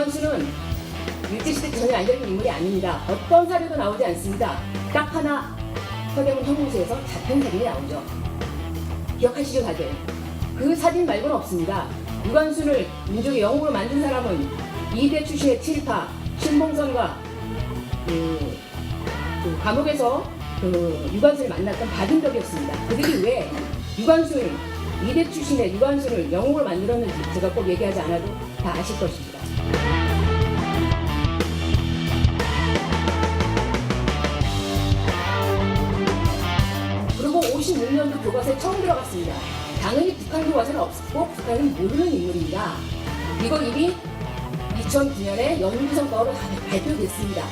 유관수는 일제시대 전혀 안정된 인물이 아닙니다. 어떤 사례도 나오지 않습니다. 딱 하나 서대문 형무소에서 잡힌 사진이 나오죠. 기억하시죠 다들? 그 사진 말고는 없습니다. 유관순을 민족의 영웅으로 만든 사람은 이대 출신의 칠파 신봉선과 그, 그 감옥에서 그 유관순을 만났던 박인덕이었습니다. 그들이 왜 유관순을 이대 출신의 유관순을 영웅으로 만들었는지 제가 꼭 얘기하지 않아도 다 아실 것입니다. 그리고 56년도 교과서에 처음 들어갔습니다. 당연히 북한 교과서는 없었고 북한은 모르는 인물입니다. 이거 이미 2009년에 연구성과로 발표됐습니다.